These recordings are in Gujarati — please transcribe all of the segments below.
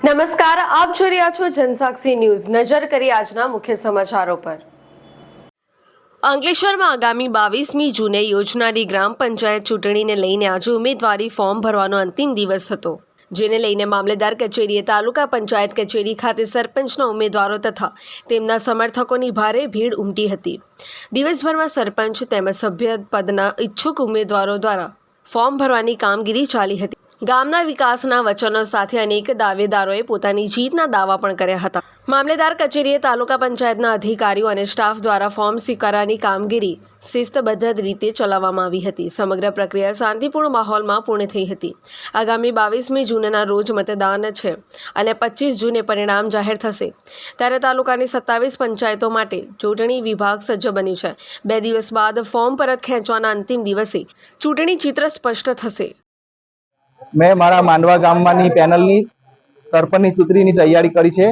નમસ્કાર, આપ જોઈ રહ્યા છો જનસાક્ષી ન્યૂઝ. નજર કરી આજના મુખ્ય સમાચારો પર. અંકલેશ્વરમાં આગામી બાવીસમી જૂને યોજનારી ગ્રામ પંચાયત ચૂંટણીને લઈને આજે ઉમેદવારી ફોર્મ ભરવાનો અંતિમ દિવસ હતો, જેને લઈને મામલેદાર કચેરીએ તાલુકા પંચાયત કચેરી ખાતે સરપંચના ઉમેદવારો તથા તેમના સમર્થકોની ભારે ભીડ ઉમટી હતી. દિવસભરમાં સરપંચ તેમજ સભ્ય પદના ઈચ્છુક ઉમેદવારો દ્વારા ફોર્મ ભરવાની કામગીરી ચાલી હતી. ગામના વિકાસના વચનો સાથે અનેક દાવેદારોએ પોતાની જીતના દાવા પણ કર્યા હતા. મામલેદાર કચેરીએ તાલુકા પંચાયતના અધિકારીઓ અને સ્ટાફ દ્વારા ફોર્મ સ્વીકારવાની કામગીરી શિસ્તબદ્ધ રીતે ચલાવવામાં આવી હતી. સમગ્ર પ્રક્રિયા શાંતિપૂર્ણ માહોલમાં પૂર્ણ થઈ હતી. આગામી બાવીસમી જૂનના રોજ મતદાન છે અને પચીસ જૂને પરિણામ જાહેર થશે. ત્યારે તાલુકાની સત્તાવીસ પંચાયતો માટે ચૂંટણી વિભાગ સજ્જ બન્યું છે. બે દિવસ બાદ ફોર્મ પરત ખેંચવાના અંતિમ દિવસે ચૂંટણી ચિત્ર સ્પષ્ટ થશે. મેં મારા માંડવા ગામમાંની પેનલની સરપંચની ચૂંટણીની તૈયારી કરી છે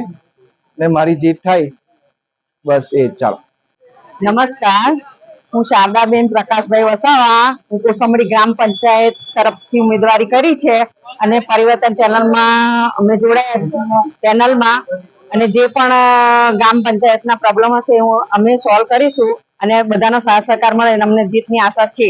ને મારી જીત થાય, બસ એ ચાલો. નમસ્કાર, હું શારદાબેન પ્રકાશભાઈ વસાવા, હું કોસંબડી ગ્રામ પંચાયત તરફથી ઉમેદવારી કરી છે અને પરિવર્તન ચેનલમાં અમે જોડાયા ચેનલમાં અને જે પણ ગ્રામ પંચાયતના પ્રોબ્લેમ હશે અમે સોલ્વ કરીશું અને બધાનો સાથ સહકાર મળે અને અમને જીતની આશા છે.